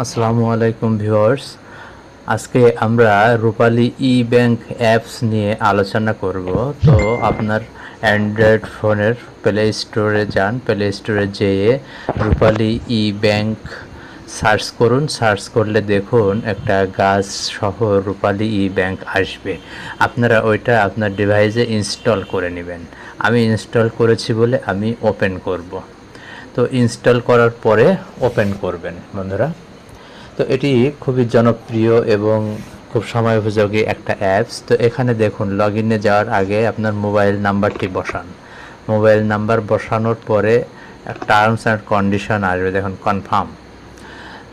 আসসালামু আলাইকুম ভিউয়ার্স। আজকে আমরা রূপালী ই ব্যাংক অ্যাপস নিয়ে আলোচনা করব। তো আপনার অ্যান্ড্রয়েড ফোনের প্লে স্টোরে যান, প্লে স্টোরে যেয়ে রূপালী ই ব্যাংক সার্চ করুন। সার্চ করলে দেখুন একটা গাছ সহ রূপালী ই ব্যাংক আসবে। আপনারা ওইটা আপনার ডিভাইসে ইনস্টল করে নেবেন। আমি ইনস্টল করেছি বলে আমি ওপেন করব। তো ইনস্টল করার পরে ওপেন করবেন বন্ধুরা। তো এটি খুবই জনপ্রিয় এবং খুব সময় উপযোগী একটা অ্যাপস তো এখানে দেখুন লগ ইনে যাওয়ার আগে আপনার মোবাইল নাম্বারটি বসান। মোবাইল নাম্বার বসানোর পরে টার্মস অ্যান্ড কন্ডিশন আসবে, দেখুন কনফার্ম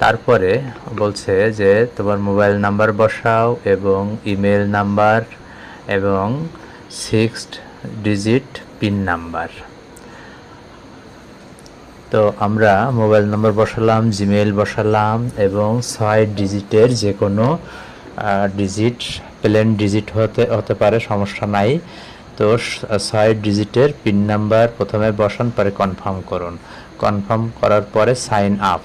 তারপরে বলছে যে তোমার মোবাইল নাম্বার বসাও এবং ইমেল নাম্বার এবং সিক্সড ডিজিট পিন নাম্বার তো আমরা মোবাইল নম্বর বসালাম জিমেল বসালাম এবং ছয় ডিজিটের যে কোনো ডিজিট, প্লেন ডিজিট হতে হতে পারে, সমস্যা নাই। তো ছয় ডিজিটের পিন নাম্বার প্রথমে বসান, পরে কনফার্ম করুন। কনফার্ম করার পরে সাইন আপ।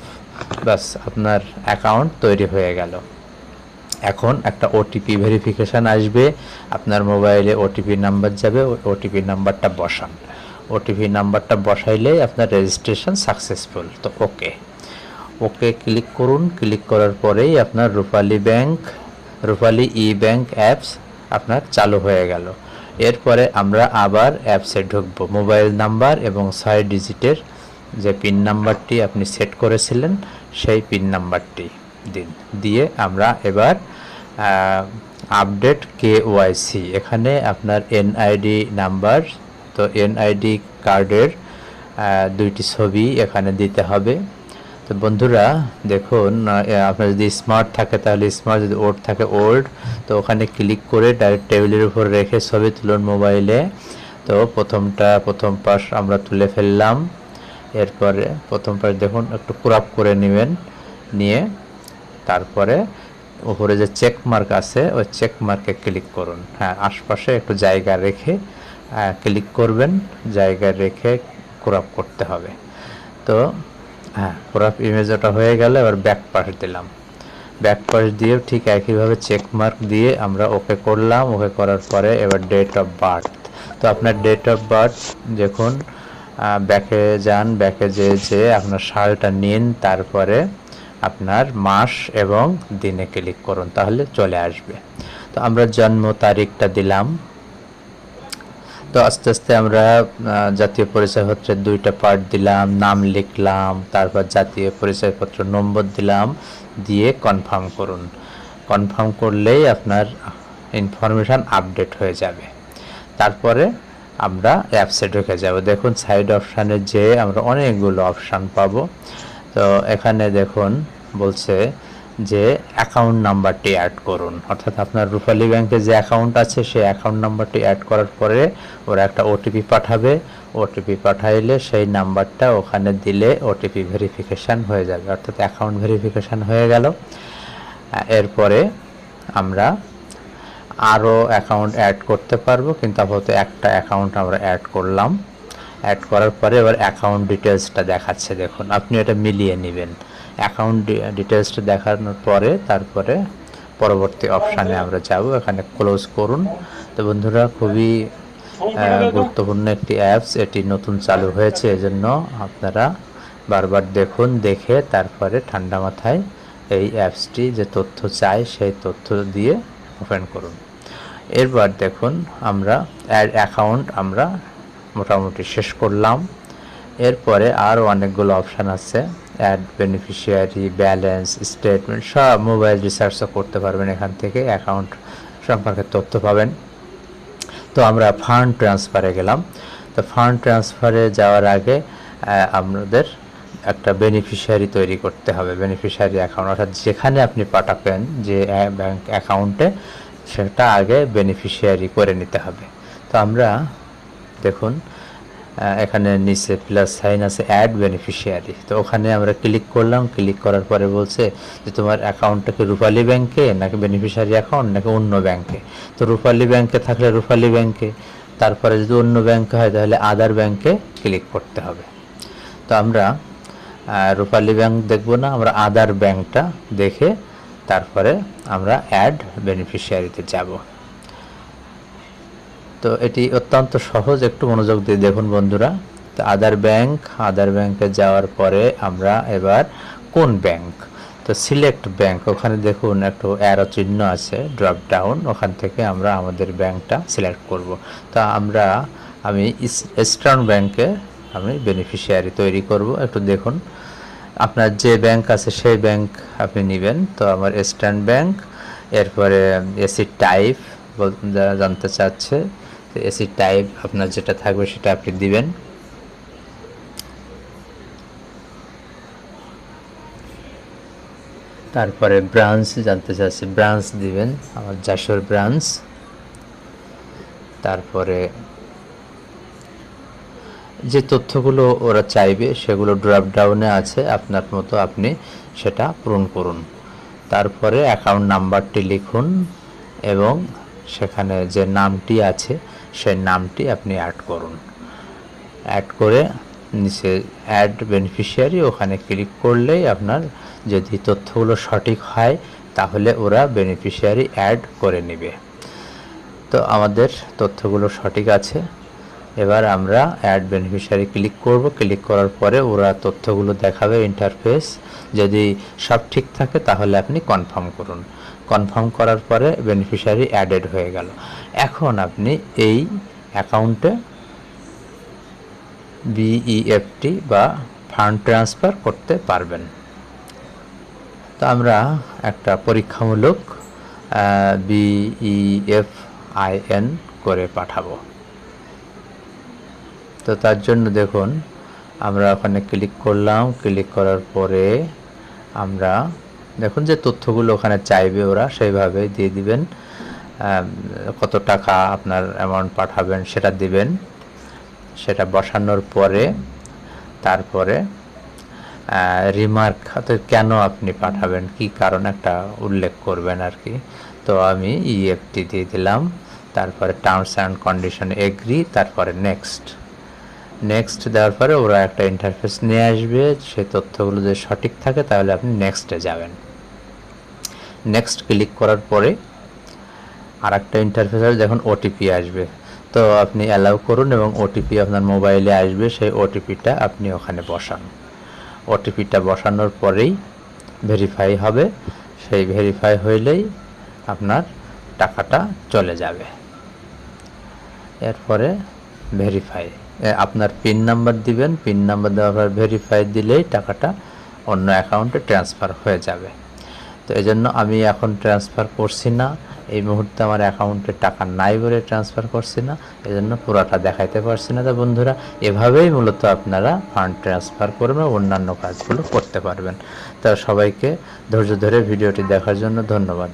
ব্যাস, আপনার অ্যাকাউন্ট তৈরি হয়ে গেল। এখন একটা ওটিপি ভেরিফিকেশান আসবে। আপনার মোবাইলে ওটিপি নাম্বার যাবে ওটিপি নাম্বারটা বসান। ওটিপি নাম্বারটা বসাইলেই আপনার রেজিস্ট্রেশন সাকসেসফুল তো ওকে ওকে ক্লিক করুন ক্লিক করার পরেই আপনার Rupali bank Rupali E bank apps আপনার চালু হয়ে গেল। এরপরে আমরা আবার অ্যাপসে ঢুকবো। মোবাইল নাম্বার এবং ছয় ডিজিটের যে পিন নাম্বারটি আপনি সেট করেছিলেন, সেই পিন নাম্বারটি দিন। দিয়ে আমরা এবার আপডেট কে ওয়াইসি এখানে আপনার এনআইডি নাম্বার তো এনআইডি কার্ডের দুইটি ছবি এখানে দিতে হবে। তো বন্ধুরা, দেখুন আপনার যদি স্মার্ট থাকে তাহলে স্মার্ট যদি ওল্ড থাকে ওল্ড তো ওখানে ক্লিক করে ডাইরেক্ট টেবিলের উপর রেখে ছবি তুলুন মোবাইলে তো প্রথমটা, প্রথম পাশ আমরা তুলে ফেললাম। এরপরে প্রথম পাশ দেখুন, একটু ক্রপ করে নেবেন, নিয়ে তারপরে উপরে যে চেক মার্ক আছে, ওই চেক মার্কে ক্লিক করুন। হ্যাঁ আশপাশে একটু জায়গা রেখে ক্লিক করবেন জায়গা রেখে ক্রপ করতে হবে। তো হ্যাঁ ক্রপ ইমেজ ওটা হয়ে গেল, এবার ব্যাক পাশ দিলাম। ব্যাক পাশ দিয়েও ঠিক একইভাবে চেক মার্ক দিয়ে আমরা ওকে করলাম। ওকে করার পরে এবার ডেট অফ বার্থ তো আপনার ডেট অফ বার্থ দেখুন ব্যাকে যান ব্যাকে যে যে আপনার সালটা নিন, তারপরে আপনার মাস এবং দিনে ক্লিক করুন, তাহলে চলে আসবে। তো আমরা জন্ম তারিখটা দিলাম। তো আস্তে আস্তে আমরা জাতীয় পরিচয়পত্রের দুইটা পার্ট দিলাম, নাম লিখলাম, তারপর জাতীয় পরিচয়পত্র নম্বর দিলাম, দিয়ে কনফার্ম করুন। কনফার্ম করলেই আপনার ইনফরমেশান আপডেট হয়ে যাবে। তারপরে আমরা অ্যাপসে ঢুকে যাব। দেখুন সাইড অপশানে যে আমরা অনেকগুলো অপশান পাবো। তো এখানে দেখুন, বলছে যে অ্যাকাউন্ট নাম্বারটি অ্যাড করুন। অর্থাৎ আপনার রূপালী ব্যাংকে যে অ্যাকাউন্ট আছে, সেই অ্যাকাউন্ট নাম্বারটি অ্যাড করার পরে ওরা একটা ওটিপি পাঠাবে। ওটিপি পাঠাইলে সেই নাম্বারটা ওখানে দিলে ওটিপি ভেরিফিকেশান হয়ে যাবে। অর্থাৎ অ্যাকাউন্ট ভেরিফিকেশান হয়ে গেল। এরপরে আমরা আরও অ্যাকাউন্ট অ্যাড করতে পারব, কিন্তু আপাতত একটা অ্যাকাউন্ট আমরা অ্যাড করলাম। অ্যাড করার পরে এবার অ্যাকাউন্ট ডিটেলসটা দেখাচ্ছে। দেখুন, আপনি এটা মিলিয়ে নেবেন। অ্যাকাউন্ট ডিটেলসটা দেখানোর পরে তারপরে পরবর্তী অপশানে আমরা যাব। এখানে ক্লোজ করুন। তো বন্ধুরা, খুবই গুরুত্বপূর্ণ একটি অ্যাপস এটি নতুন চালু হয়েছে, এজন্য আপনারা বারবার দেখুন, দেখে তারপরে ঠান্ডা মাথায় এই অ্যাপসটি যে তথ্য চাই, সেই তথ্য দিয়ে ওপেন করুন। এরপর দেখুন, আমরা অ্যাড অ্যাকাউন্ট আমরা মোটামুটি শেষ করলাম। এরপরে আরও অনেকগুলো অপশান আছে। অ্যাড বেনিফিশিয়ারি ব্যালেন্স স্টেটমেন্ট সব মোবাইল রিসার্চও করতে পারবেন এখান থেকে অ্যাকাউন্ট সম্পর্কে তথ্য পাবেন। তো আমরা ফান্ড ট্রান্সফারে গেলাম। তো ফান্ড ট্রান্সফারে যাওয়ার আগে আহ, আমাদের একটা বেনিফিশিয়ারি তৈরি করতে হবে বেনিফিশিয়ারি অ্যাকাউন্ট অর্থাৎ যেখানে আপনি পাঠাবেন যে ব্যাংক অ্যাকাউন্টে সেটা আগে বেনিফিশিয়ারি করে নিতে হবে। তো আমরা দেখুন এখানে নিচে প্লাস সাইন আছে অ্যাড বেনিফিশিয়ারি তো ওখানে আমরা ক্লিক করলাম ক্লিক করার পরে বলছে যে তোমার অ্যাকাউন্টটা কি রূপালী ব্যাংকে নাকি বেনিফিশিয়ারি অ্যাকাউন্ট নাকি অন্য ব্যাংকে তো রূপালী ব্যাংকে থাকলে রূপালী ব্যাংকে তারপরে যদি অন্য ব্যাংকে হয় তাহলে আদার ব্যাংকে ক্লিক করতে হবে। তো আমরা রূপালী ব্যাংক দেখব না, আমরা আদার ব্যাংকটা দেখে তারপরে আমরা অ্যাড বেনিফিশিয়ারিতে যাব। তো এটি অত্যন্ত সহজ একটু মনোযোগ দিয়ে দেখুন বন্ধুরা। তো আদার ব্যাংক, আদার ব্যাংকে যাওয়ার পরে আমরা এবার কোন ব্যাংক? তো সিলেক্ট ব্যাংক, ওখানে দেখুন একটু অ্যারো চিহ্ন আছে ড্রপ ডাউন ওখান থেকে আমরা আমাদের ব্যাংকটা সিলেক্ট করব। তো আমরা, আমি ইস্টার্ন ব্যাংকে আমি বেনিফিশিয়ারি তৈরি করব। একটু দেখুন, আপনার যে ব্যাংক আছে সেই ব্যাংক আপনি নেবেন। তো আমার ইস্টার্ন ব্যাংক এরপরে এসি টাইপ জানতে চাচ্ছে তো এসি টাইপ আপনার যেটা থাকবে সেটা আপনি দিবেন। তারপরে ব্রাঞ্চ জানতে চাচ্ছি, ব্রাঞ্চ দিবেন, আমার যশোর ব্রাঞ্চ। তারপরে যে তথ্যগুলো ওরা চাইবে সেগুলো ড্রপ ডাউনে আছে, আপনার মতো আপনি সেটা পূরণ করুন। তারপরে অ্যাকাউন্ট নাম্বারটি লিখুন এবং সেখানে যে নামটি আছে সেই নামটি আপনি অ্যাড করুন। অ্যাড করে নিচে অ্যাড বেনিফিশিয়ারি ওখানে ক্লিক করলেই আপনার যদি তথ্যগুলো সঠিক হয়, তাহলে ওরা বেনিফিশিয়ারি অ্যাড করে নেবে। তো আমাদের তথ্যগুলো সঠিক আছে। এবার আমরা অ্যাড বেনিফিশিয়ারি ক্লিক করব। ক্লিক করার পরে ওরা তথ্যগুলো দেখাবে ইন্টারফেস যদি সব ঠিক থাকে, তাহলে আপনি কনফার্ম করুন। কনফার্ম করার পরে বেনিফিশিয়ারি অ্যাডেড হয়ে গেল। এখন আপনি এই অ্যাকাউন্টে বিইএফটি বা ফান্ড ট্রান্সফার করতে পারবেন। তো আমরা একটা পরীক্ষামূলক বিইএফআইএন করে পাঠাবো। তো তার জন্য দেখুন, আমরা ওখানে ক্লিক করলাম। ক্লিক করার পরে আমরা দেখুন যে তথ্যগুলো ওখানে চাইবে ওরা, সেইভাবে দিয়ে দিবেন। কত টাকা আপনার অ্যামাউন্ট পাঠাবেন সেটা দিবেন। সেটা বসানোর পরে, তারপরে রিমার্ক কেন আপনি পাঠাবেন, কি কারণ একটা উল্লেখ করবেন আর কি। তো আমি ইএফটি দিয়ে দিলাম, তারপরে টার্মস অ্যান্ড কন্ডিশন এগ্রি তারপরে নেক্সট নেক্সট দেওয়ার পরে ওরা একটা ইন্টারফেস নিয়ে আসবে, সেই তথ্যগুলো যদি সঠিক থাকে তাহলে আপনি নেক্সটে যাবেন। নেক্সট ক্লিক করার পরে আর একটা ইন্টারফেস আসবে যখন ওটিপি আসবে। তো আপনি অ্যালাউ করুন এবং ওটিপি আপনার মোবাইলে আসবে, সেই ওটিপিটা আপনি ওখানে বসান। ওটিপিটা বসানোর পরেই ভেরিফাই হবে। সেই ভেরিফাই হইলেই আপনার টাকাটা চলে যাবে। এরপরে ভেরিফাই আপনার পিন নাম্বার দিবেন পিন নাম্বার দেওয়ার পর ভেরিফাই দিলেই টাকাটা অন্য অ্যাকাউন্টে ট্রান্সফার হয়ে যাবে। তো এই জন্য আমি এখন ট্রান্সফার করছি না। এই মুহূর্তে আমার অ্যাকাউন্টে টাকা নাই বলে ট্রান্সফার করছি না। এই জন্য পুরোটা দেখাইতে পারছি না। তো বন্ধুরা, এভাবেই মূলত আপনারা ফান্ড ট্রান্সফার করবেন অন্যান্য কাজগুলো করতে পারবেন। তো সবাইকে ধৈর্য ধরে ভিডিওটি দেখার জন্য ধন্যবাদ।